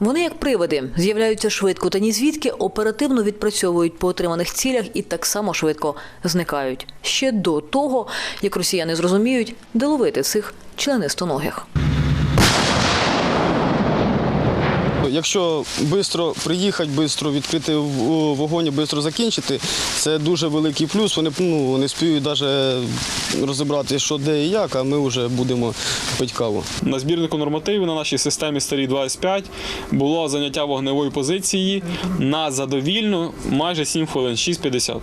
Вони, як привиди, з'являються швидко та ні звідки оперативно відпрацьовують по отриманих цілях і так само швидко зникають. Ще до того, як росіяни зрозуміють, де ловити цих членистоногих. Якщо швидко приїхати, швидко відкрити вогонь, швидко закінчити, це дуже великий плюс. Вони ну, не спіють навіть розібрати, що де і як, а ми вже будемо пити каву. На збірнику нормативів на нашій системі старій 25 було заняття вогневої позиції на задовільну майже 7 хвилин, 6.50.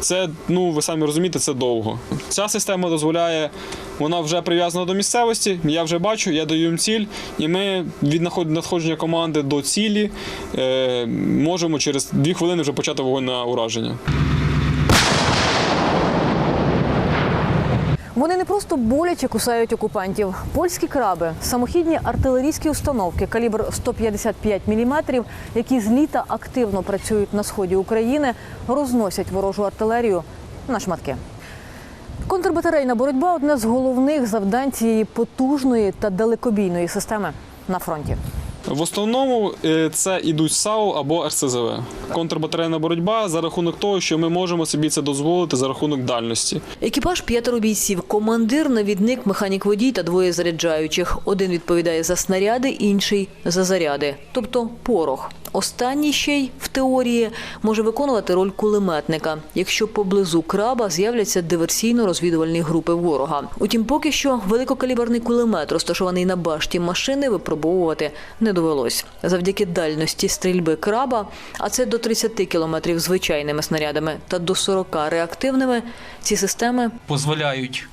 Це, ну ви самі розумієте, це довго. Ця система дозволяє, вона вже прив'язана до місцевості. Я вже бачу, я даю їм ціль, і ми від надходження команди до цілі е, можемо через 2 хвилини вже почати вогонь на ураження. Вони не просто боляче кусають окупантів. Польські краби, самохідні артилерійські установки калібр 155 мм, які з літа активно працюють на сході України, розносять ворожу артилерію на шматки. Контрбатарейна боротьба одне з головних завдань цієї потужної та далекобійної системи на фронті. В основному е, це ідуть САУ або РСЗВ. Контрбатарейна боротьба за рахунок того, що ми можемо собі це дозволити за рахунок дальності. Екіпаж п'ятеро бійців, командир, навідник, механік водій та двоє заряджаючих. Один відповідає за снаряди, інший за заряди, тобто порох. Останній ще й в теорії може виконувати роль кулеметника, якщо поблизу краба з'являться диверсійно-розвідувальні групи ворога. Утім, поки що великокаліберний кулемет, розташований на башті машини, випробовувати не довелось. Завдяки дальності стрільби краба, а це до 30 кілометрів звичайними снарядами та до 40 реактивними, ці системи дозволяють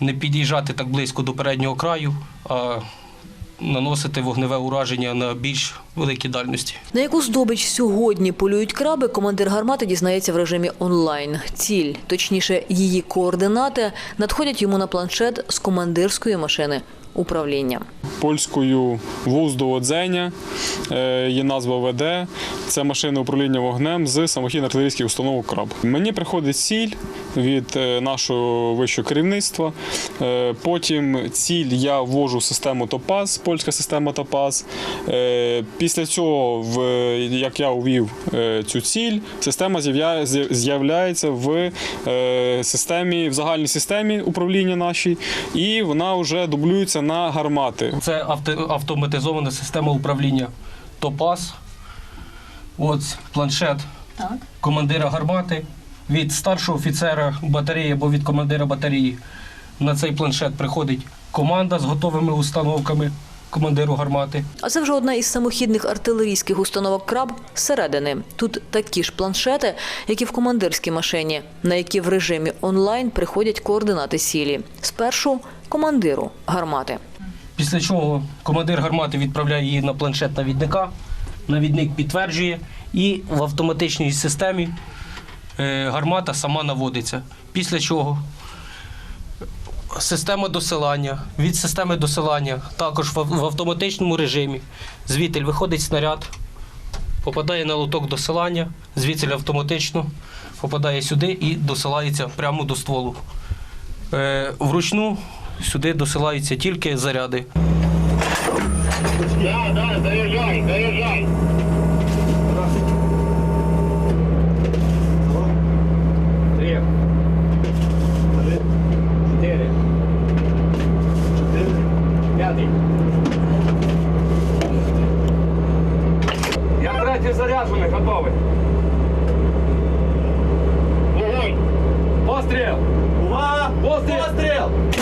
не під'їжджати так близько до переднього краю, а наносити вогневе ураження на більш великій дальності. На яку здобич сьогодні полюють краби, командир гармати дізнається в режимі онлайн. Ціль, точніше, її координати, надходять йому на планшет з командирської машини управління. Польською Вуздоводзеня е, є назва ВД. Це машина управління вогнем з самохідних артилерійських установок КРАБ. Мені приходить ціль від е, нашого вищого керівництва. Е, Потім ціль я ввожу в систему Топаз, польська система Топаз. Е, Після цього, як я увів цю ціль, система з'являється в системі, в загальній системі управління нашій, і вона вже дублюється на гармати. Це автоматизована система управління ТОПАС. От планшет командира гармати від старшого офіцера батареї або від командира батареї. На цей планшет приходить команда з готовими установками командиру гармати. А це вже одна із самохідних артилерійських установок краб зсередини. Тут такі ж планшети, як і в командирській машині, на які в режимі онлайн приходять координати сілі. Спершу командиру гармати. Після чого командир гармати відправляє її на планшет навідника. Навідник підтверджує, і в автоматичній системі гармата сама наводиться. Після чого система досилання. Від системи досилання також в, автоматичному режимі. Звідти виходить снаряд, попадає на лоток досилання, звідси автоматично попадає сюди і досилається прямо до стволу. Е, вручну сюди досилаються тільки заряди. Да, да, заезжай, заезжай. Я третій заряджений, готовий. Вогонь. Постріл. Увага! Постріл. Постріл.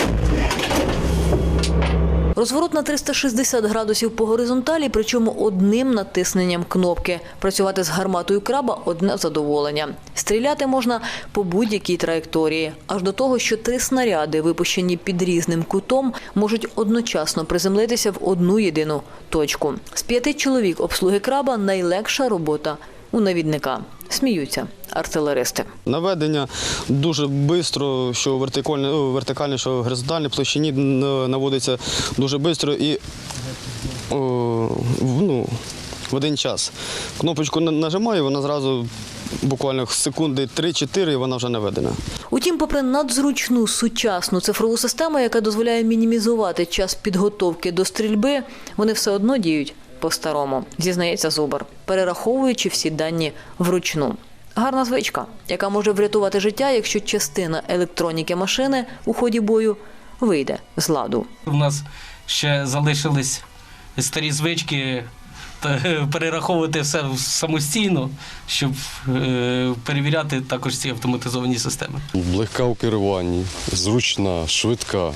Розворот на 360 градусів по горизонталі, причому одним натисненням кнопки. Працювати з гарматою краба одне задоволення. Стріляти можна по будь-якій траєкторії, аж до того, що три снаряди, випущені під різним кутом, можуть одночасно приземлитися в одну єдину точку. З п'яти чоловік обслуги краба найлегша робота у навідника. Сміються артилеристи. Наведення дуже швидко, що вертикальне, вертикальне, що в горизонтальній площині наводиться дуже швидко і о, ну, в один час. Кнопочку на- нажимаю, вона зразу буквально секунди 3-4 і вона вже наведена. Утім, попри надзручну сучасну цифрову систему, яка дозволяє мінімізувати час підготовки до стрільби, вони все одно діють по-старому, зізнається Зубар, перераховуючи всі дані вручну. Гарна звичка, яка може врятувати життя, якщо частина електроніки машини у ході бою вийде з ладу. У нас ще залишились старі звички та перераховувати все самостійно, щоб е, перевіряти також ці автоматизовані системи. Легка у керуванні, зручна, швидка.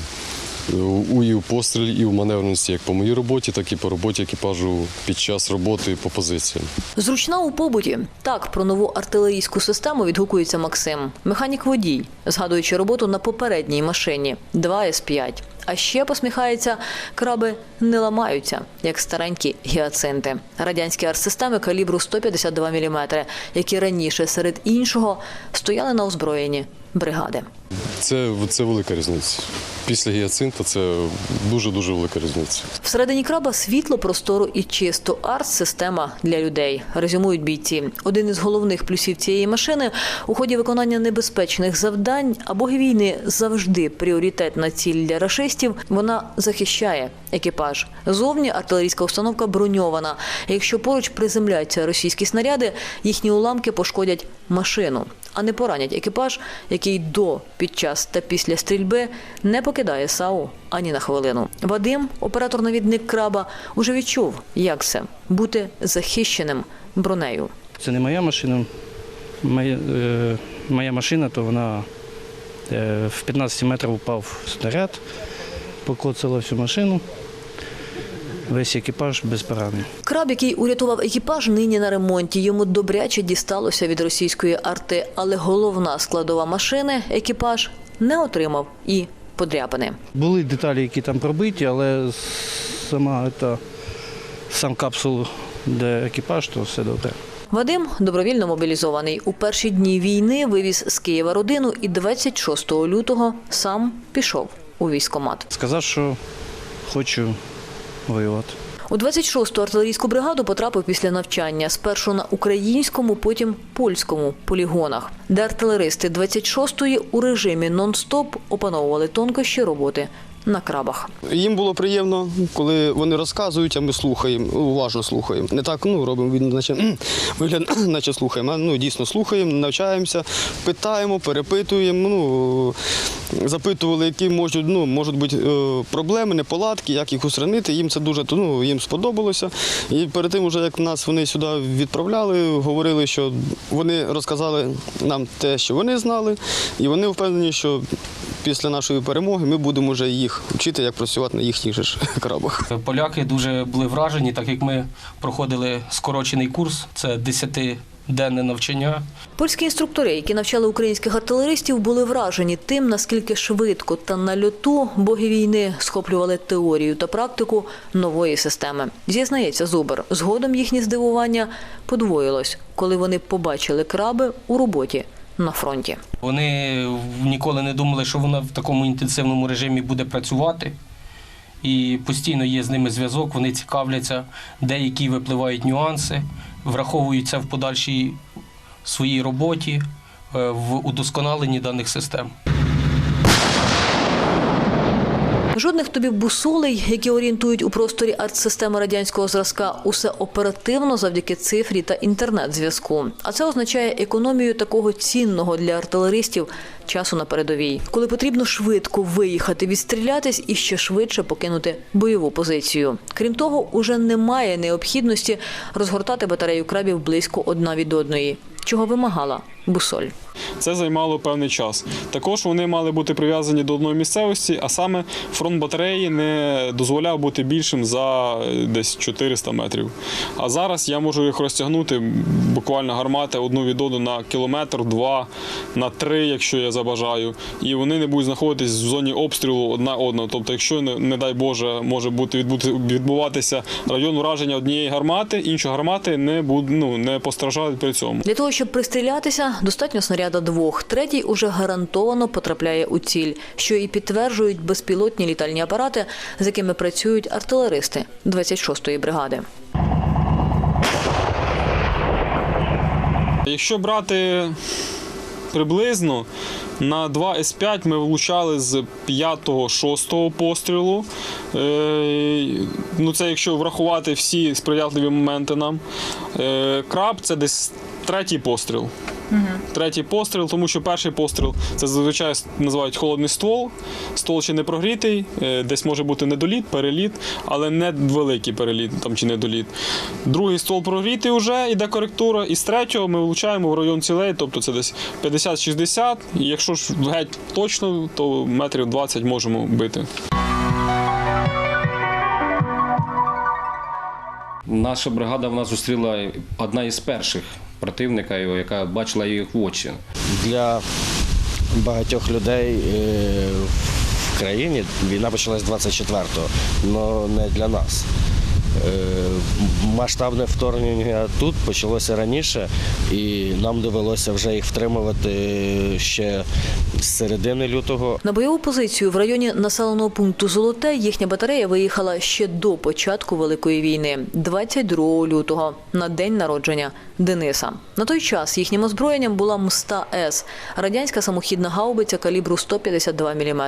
У і у пострілі, і в маневреності, як по моїй роботі, так і по роботі екіпажу під час роботи по позиціям. Зручна у побуті. Так про нову артилерійську систему відгукується Максим. Механік водій, згадуючи роботу на попередній машині 2 С5. А ще посміхається, краби не ламаються, як старенькі гіацинти. Радянські артсистеми калібру 152 мм, які раніше серед іншого стояли на озброєнні бригади. Це, це велика різниця. Після гіацинта це дуже-дуже велика різниця. Всередині краба світло, простору і чисто. Арт-система для людей. Резюмують бійці. Один із головних плюсів цієї машини у ході виконання небезпечних завдань, а боги війни завжди пріоритетна ціль для рашистів. Вона захищає екіпаж. Зовні артилерійська установка броньована. Якщо поруч приземляються російські снаряди, їхні уламки пошкодять машину, а не поранять екіпаж, який до, під час та після стрільби не покидає САУ ані на хвилину. Вадим, оператор-навідник краба, уже відчув, як це бути захищеним бронею. Це не моя машина. Моя, е, моя машина, то вона е, в 15 метрів упав снаряд, покоцала всю машину. Весь екіпаж без поранень. Краб, який урятував екіпаж, нині на ремонті. Йому добряче дісталося від російської арти, але головна складова машини екіпаж не отримав і подряпини. Були деталі, які там пробиті, але сама та, сам капсул, де екіпаж, то все добре. Вадим добровільно мобілізований. У перші дні війни вивіз з Києва родину і 26 лютого сам пішов у військкомат. Сказав, що хочу воювати. У 26-ту артилерійську бригаду потрапив після навчання. Спершу на українському, потім польському полігонах, де артилеристи 26-ї у режимі нон-стоп опановували тонкощі роботи на крабах. Їм було приємно, коли вони розказують, а ми слухаємо, уважно слухаємо. Не так ну, робимо він, наче вигляд, наче слухаємо. А ну дійсно слухаємо, навчаємося, питаємо, перепитуємо. Ну запитували, які можуть, ну, можуть бути е, проблеми, неполадки, як їх устранити. Їм це дуже ну, їм сподобалося. І перед тим, уже як нас вони сюди відправляли, говорили, що вони розказали нам те, що вони знали, і вони впевнені, що після нашої перемоги ми будемо вже їх вчити, як працювати на їхніх же ж крабах. Поляки дуже були вражені, так як ми проходили скорочений курс, це 10-денне навчання. Польські інструктори, які навчали українських артилеристів, були вражені тим, наскільки швидко та на льоту боги війни схоплювали теорію та практику нової системи. Зізнається Зубер, згодом їхнє здивування подвоїлось, коли вони побачили краби у роботі на фронті. Вони ніколи не думали, що вона в такому інтенсивному режимі буде працювати. І постійно є з ними зв'язок, вони цікавляться, деякі випливають нюанси, враховуються в подальшій своїй роботі, е, в удосконаленні даних систем. Жодних тобі бусолей, які орієнтують у просторі артсистеми радянського зразка, усе оперативно завдяки цифрі та інтернет-зв'язку. А це означає економію такого цінного для артилеристів часу на передовій, коли потрібно швидко виїхати, відстрілятись і ще швидше покинути бойову позицію. Крім того, уже немає необхідності розгортати батарею крабів близько одна від одної, чого вимагала бусоль. Це займало певний час. Також вони мали бути прив'язані до одної місцевості, а саме фронт батареї не дозволяв бути більшим за е, десь 400 метрів. А зараз я можу їх розтягнути буквально гармати одну від одну на кілометр, два, на три, якщо я забажаю. І вони не будуть знаходитись в зоні обстрілу одна одного. Тобто, якщо не, дай Боже, може бути відбуватися район ураження однієї гармати, інші гармати не буд, ну, не постраждають при цьому. Для того, щоб пристрілятися, достатньо снаряда двох. Третій уже гарантовано потрапляє у ціль, що і підтверджують безпілотні літальні апарати, з якими працюють артилеристи 26-ї бригади. Якщо брати приблизно на 2 С5 ми влучали з 5-6 пострілу. Е, ну, це якщо врахувати всі сприятливі моменти нам. Е, краб це десь третій постріл. Третій постріл, тому що перший постріл це зазвичай називають холодний ствол. Ствол ще не прогрітий, е, десь може бути недоліт, переліт, але не великий переліт там, чи недоліт. Другий ствол прогрітий вже, йде коректура. І з третього ми влучаємо в район цілей, тобто це десь 50-60. І якщо ж геть точно, то метрів 20 можемо бити. Наша бригада вона зустріла одна із перших противника, його, яка бачила їх в очі. для багатьох людей е, в країні війна почалась 24-го, але не для нас. Е, Масштабне вторгнення тут почалося раніше, і нам довелося вже їх втримувати ще з середини лютого. На бойову позицію в районі населеного пункту Золоте їхня батарея виїхала ще до початку Великої війни, 22 лютого, на день народження Дениса. На той час їхнім озброєнням була МСТА-С – радянська самохідна гаубиця калібру 152 мм.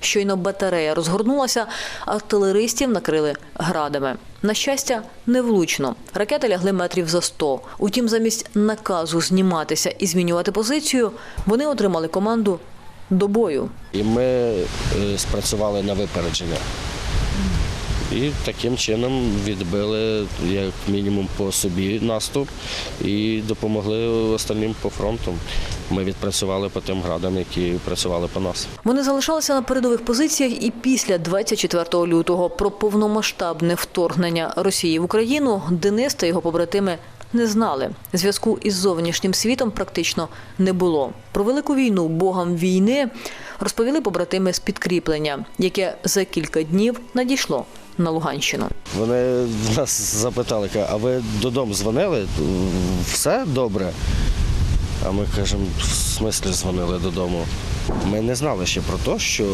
Щойно батарея розгорнулася, артилеристів накрили градами. На щастя, невлучно. Ракети лягли метрів за 100. Утім, замість наказу зніматися і змінювати позицію, вони отримали команду до бою. І ми е, спрацювали на випередження. І таким чином відбили як мінімум по собі наступ і допомогли остальним по фронту. Ми відпрацювали по тим градам, які працювали по нас. Вони залишалися на передових позиціях і після 24 лютого. Про повномасштабне вторгнення Росії в Україну Денис та його побратими не знали. Зв'язку із зовнішнім світом практично не було. Про велику війну богам війни розповіли побратими з підкріплення, яке за кілька днів надійшло на Луганщину. Вони нас запитали, а ви додому дзвонили? Все добре? А ми кажемо, в смислі дзвонили додому. Ми не знали ще про те, що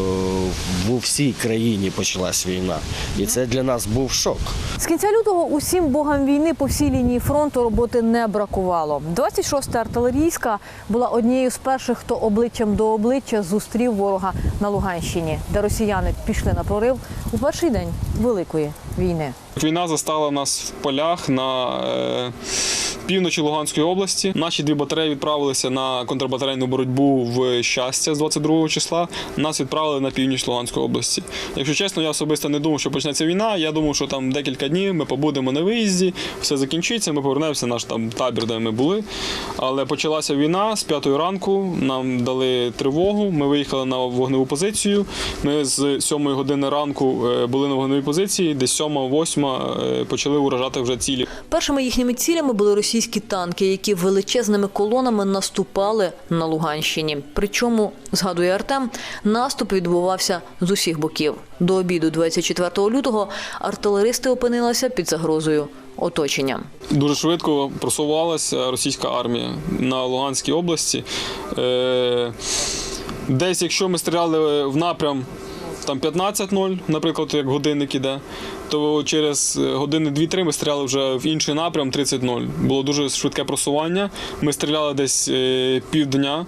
в всій країні почалась війна. І це для нас був шок. З кінця лютого усім богам війни по всій лінії фронту роботи не бракувало. 26-та артилерійська була однією з перших, хто обличчям до обличчя зустрів ворога на Луганщині, де росіяни пішли на прорив у перший день великої війни. Війна застала нас в полях на е, півночі Луганської області. Наші дві батареї відправилися на контрбатарейну боротьбу в щастя з 22 числа. Нас відправили на північ Луганської області. Якщо чесно, я особисто не думав, що почнеться війна. Я думав, що там декілька днів ми побудемо на виїзді, все закінчиться. Ми повернемося в наш там табір, де ми були. Але почалася війна з п'ятої ранку. Нам дали тривогу. Ми виїхали на вогневу позицію. Ми з сьомої години ранку е, були на вогневій позиції, десь сьома, восьма е, почали уражати вже цілі. Першими їхніми цілями були російські танки, які величезними колонами наступали на Луганщині. Причому, згадує Артем, наступ відбувався з усіх боків. До обіду 24 лютого артилеристи опинилися під загрозою оточення. Дуже швидко просувалася російська армія на Луганській області. Е, Десь, якщо ми стріляли в напрям там 15-0, наприклад, як годинник іде, то через години 2-3 ми стріляли вже в інший напрям 30-0. Було дуже швидке просування. Ми стріляли десь е, півдня.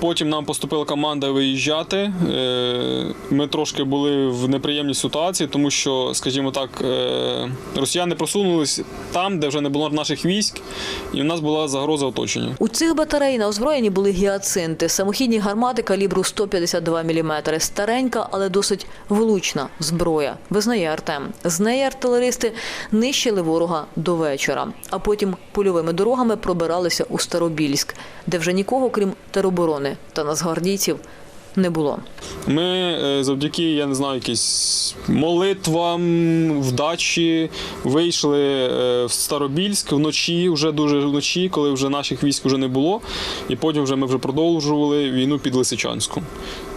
Потім нам поступила команда виїжджати. Е, Ми трошки були в неприємній ситуації, тому що, скажімо так, е, росіяни просунулись там, де вже не було наших військ, і в нас була загроза оточення. У цих батарей на озброєнні були гіацинти, самохідні гармати калібру 152 мм. Старенька, але досить влучна зброя, визнає Артем. З неї артилеристи нищили ворога до вечора, а потім польовими дорогами пробиралися у Старобільськ, де вже нікого, крім тероборони та нацгвардійців, не було. Ми е, завдяки, я не знаю, якісь молитвам, вдачі вийшли е, в Старобільськ вночі, вже дуже вночі, коли вже наших військ вже не було. І потім вже ми вже продовжували війну під Лисичанськом.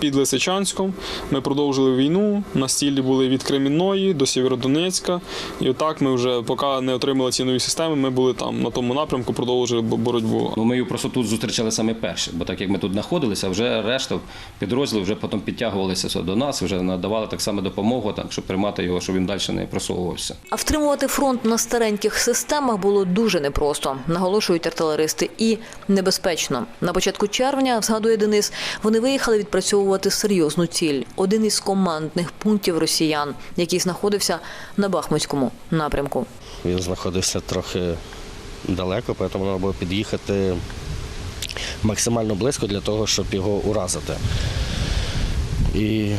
Під Лисичанськом ми продовжили війну. На стілі були від Кремінної до Сєвєродонецька. І отак ми вже, поки не отримали ці нові системи, ми були там на тому напрямку, продовжили боротьбу. Ну, ми її просто тут зустрічали саме перші, бо так як ми тут знаходилися, вже решта підрозділів вже потім підтягувалися до нас, вже надавали так само допомогу, так, щоб тримати його, щоб він далі не просовувався. А втримувати фронт на стареньких системах було дуже непросто, наголошують артилеристи, і небезпечно. На початку червня, згадує Денис, вони виїхали відпрацьовувати атакувати серйозну ціль один із командних пунктів росіян, який знаходився на Бахмутському напрямку. Він знаходився трохи далеко, тому треба було під'їхати максимально близько для того, щоб його уразити. І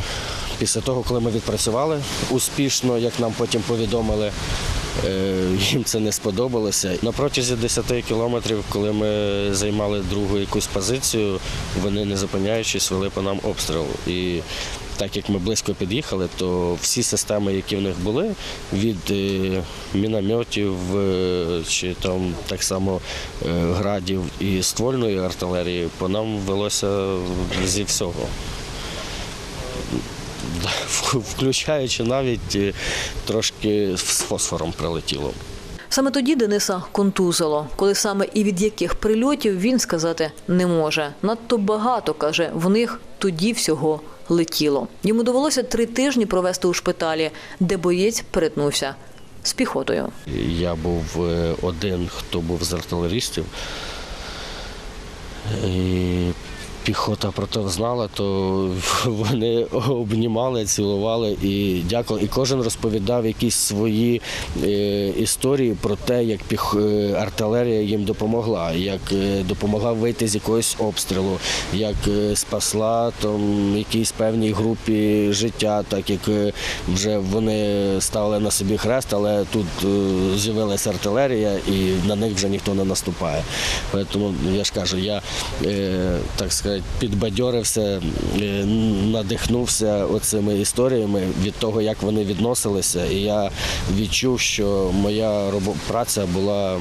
після того, коли ми відпрацювали успішно, як нам потім повідомили, їм це не сподобалося. На протязі 10 кілометрів, коли ми займали другу якусь позицію, вони не зупиняючись вели по нам обстріл. І так як ми близько під'їхали, то всі системи, які в них були, від е, мінометів е, чи там так само е, градів і ствольної артилерії, по нам велося зі всього. Включаючи навіть е, трошки з фосфором прилетіло. Саме тоді Дениса контузило, коли саме і від яких прильотів він сказати не може. Надто багато каже, в них тоді всього летіло. Йому довелося три тижні провести у шпиталі, де боєць перетнувся з піхотою. Я був е, один, хто був з артилерістів. І піхота про те знала, то вони обнімали, цілували і дякували. І кожен розповідав якісь свої е, історії про те, як е, артилерія їм допомогла, як е, допомогла вийти з якогось обстрілу, як спасла там якійсь певній групі життя, так як вже вони ставили на собі хрест, але тут з'явилася артилерія і на них вже ніхто не наступає. Тому я ж кажу, я так сказати, підбадьорився, е, надихнувся оцими історіями від того, як вони відносилися, і я відчув, що моя праця була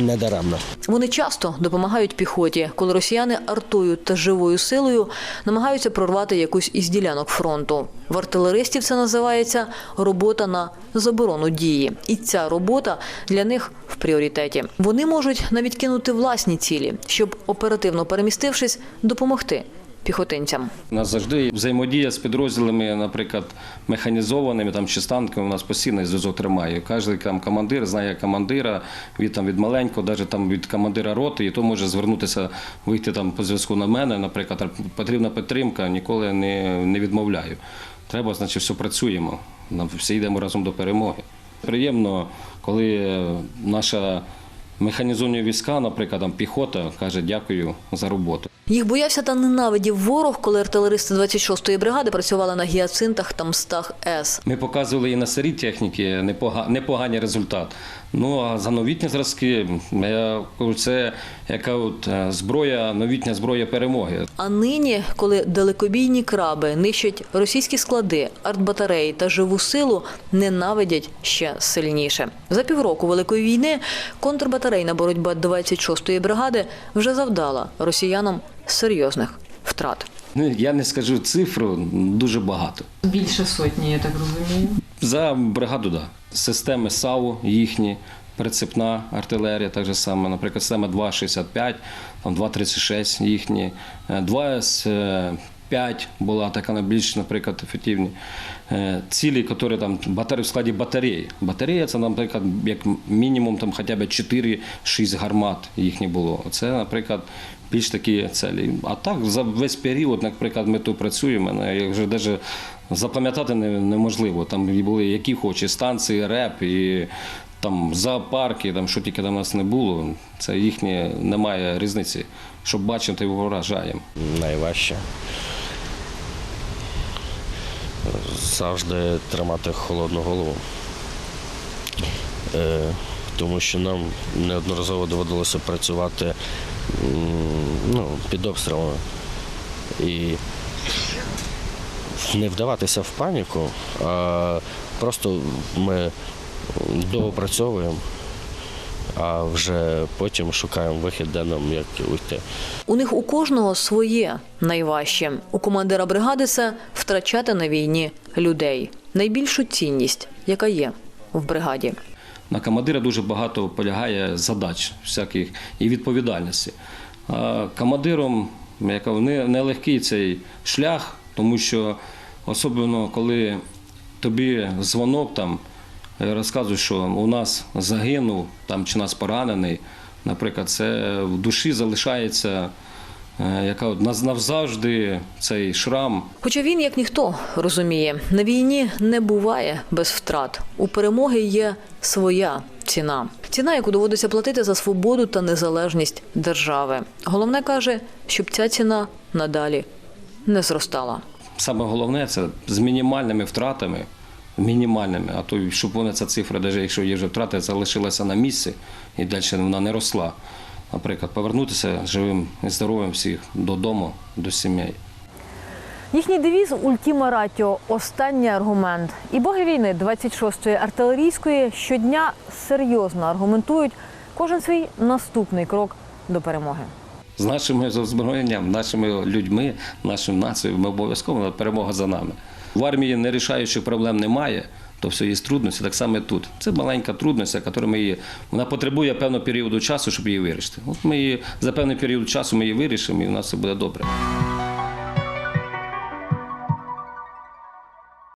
недаремна. Вони часто допомагають піхоті, коли росіяни артою та живою силою намагаються прорвати якусь із ділянок фронту. В артилеристів це називається робота на заборону дії, і ця робота для них в пріоритеті. Вони можуть навіть кинути власні цілі, щоб оперативно перемістившись, допомогти піхотинцям. У нас завжди взаємодія з підрозділами, наприклад, механізованими там чи з танками, у нас постійний зв'язок тримає. Кожен там командир знає командира від там від маленького, навіть там від командира роти, і то може звернутися, вийти там по зв'язку на мене. Наприклад, потрібна підтримка, ніколи не, не відмовляю. Треба, значить, все працюємо. Всі йдемо разом до перемоги. Приємно, коли наша механізовані війська, наприклад, там піхота каже дякую за роботу. Їх боявся та ненавидів ворог, коли артилеристи 26-ї бригади працювали на гіацинтах та мстах С. Ми показували і на сирі техніки непога- непоганий результат. Ну а за новітні зразки, це яка от е, зброя, новітня зброя перемоги. А нині, коли далекобійні краби нищать російські склади, артбатареї та живу силу, ненавидять ще сильніше. За півроку великої війни контрбатарейна боротьба 26-ї бригади вже завдала росіянам серйозних втрат. Ну я не скажу цифру, дуже багато. Більше сотні, я так розумію. За бригаду, так. Да. Системи САУ їхні, прицепна артилерія, так же саме, наприклад, система 2,65, там 2,36 їхні, е, 2С5 була така найбільш, наприклад, ефективні. Е, Цілі, які там батареї в складі батареї. Батарея це, наприклад, як мінімум там хоча б 4-6 гармат їхніх було. Це, наприклад, більш такі цілі. А так за весь період, наприклад, ми тут працюємо, ну, я вже навіть запам'ятати неможливо. Там були які хочеш станції, реп і там зоопарки, там що тільки там нас не було. Це їхнє немає різниці. Щоб бачити, вражаємо. Найважче. Завжди тримати холодну голову. Е, тому що нам неодноразово доводилося працювати ну, під обстрілами. І не вдаватися в паніку, а просто ми доопрацьовуємо, а вже потім шукаємо вихід, де нам як уйти. У них у кожного своє найважче. У командира бригади це втрачати на війні людей. Найбільшу цінність, яка є в бригаді. На командира дуже багато полягає задач всяких і відповідальності. А командиром я кажу, не- нелегкий цей шлях, тому що особливо коли тобі дзвонок там е, розказують, що у нас загинув там чи нас поранений, наприклад, це в душі залишається е, яка от навзавжди цей шрам Хоча він, як ніхто, розуміє, на війні не буває без втрат. У перемоги є своя ціна. Ціна, яку доводиться платити за свободу та незалежність держави. Головне каже, щоб ця ціна надалі не зростала. Саме головне це з мінімальними втратами, мінімальними, а то щоб вона ця цифра, навіть якщо є вже втрати, залишилася на місці і далі вона не росла. Наприклад, повернутися живим і здоровим всіх додому, до сімей. Їхній девіз Ультіма Ратіо останній аргумент. І боги війни 26-ї артилерійської щодня серйозно аргументують кожен свій наступний крок до перемоги. З нашим озброєнням, нашими людьми, нашою нацією, ми обов'язково перемога за нами. В армії нерішаючих проблем немає, то все є трудності, так само і тут. Це маленька трудність, яка ми її, вона потребує певного періоду часу, щоб її вирішити. От ми її за певний період часу ми її вирішимо, і у нас все буде добре.